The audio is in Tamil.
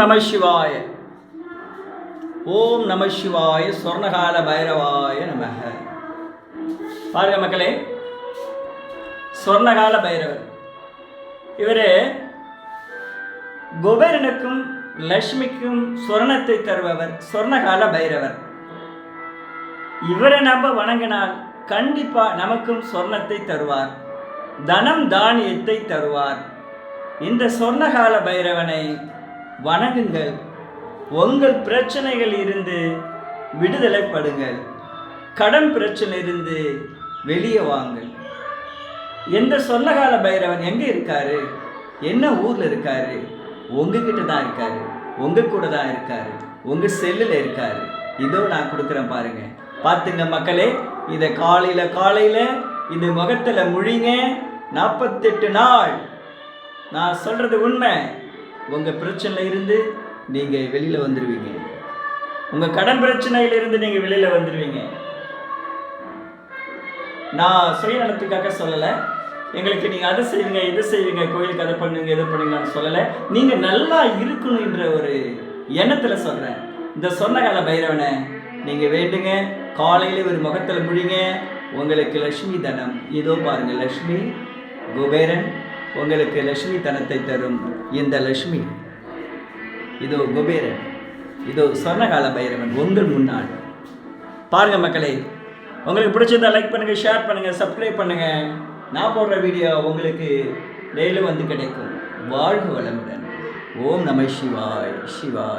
நம சிவாய. ஓம் நம சிவாய சொர்ணகால பைரவாய நமக. பாருங்க மக்களே சொர்ணகால பைரவர். இவர் குபேரனுக்கும் லக்ஷ்மிக்கும் சொர்ணத்தை தருபவர் சொர்ணகால பைரவர். இவரை நம்ம வணங்கினால் கண்டிப்பாக நமக்கும் சொர்ணத்தை தருவார் தனம் தானியத்தை தருவார். இந்த சொர்ணகால பைரவனை வணங்குங்கள். உங்கள் பிரச்சனைகள் இருந்து விடுதலைப்படுங்கள் கடன் பிரச்சனை இருந்து வெளியே வாங்கள். எந்த சொல்லகால பைரவன் எங்கே இருக்காரு? என்ன ஊரில் இருக்காரு? உங்ககிட்ட தான் இருக்காரு. உங்க கூட தான் இருக்காரு. உங்க செல்லில் இருக்காரு. இதோ நான் கொடுக்குறேன் பாருங்க. பார்த்துங்க மக்களே இதை காலையில் காலையில் இது முகத்தில் முழிங்க. நாற்பத்தெட்டு நாள். நான் சொல்கிறது உண்மை. உங்கள் பிரச்சனையில இருந்து வெளியில் வந்துடுவீங்க உங்கள் கடன் பிரச்சனையிலிருந்து நீங்கள் வெளியில் வந்துடுவீங்க நான் சுயநலத்துக்காக சொல்லலை. எங்களுக்கு நீங்கள் அதை செய்வீங்க இதை செய்வீங்க கோயிலுக்கு அதை பண்ணுங்க இதை பண்ணுங்கன்னு சொல்லலை. நீங்கள் நல்லா இருக்கணுன்ற ஒரு எண்ணத்தில் சொல்கிறேன் இந்த சொன்ன கால பைரவனை நீங்கள் வேண்டுங்க காலையில் ஒரு முகத்தில் முடிங்க உங்களுக்கு லக்ஷ்மி தனம். இதோ பாருங்கள் லக்ஷ்மி குபேரன். உங்களுக்கு லட்சுமி தனத்தை தரும் இந்த லக்ஷ்மி இதோ குபேரன் இதோ சொர்ணகால பைரவன் உங்கள் முன்னாள் பாருங்க மக்களே உங்களுக்கு பிடிச்சிருந்தா லைக் பண்ணுங்க ஷேர் பண்ணுங்க சப்ஸ்கிரைப் பண்ணுங்க. நான் போடுற வீடியோ உங்களுக்கு டெய்லியும் வந்து கிடைக்கும். வாழ்க வளமுடன். ஓம் நம சிவாய் சிவாய்.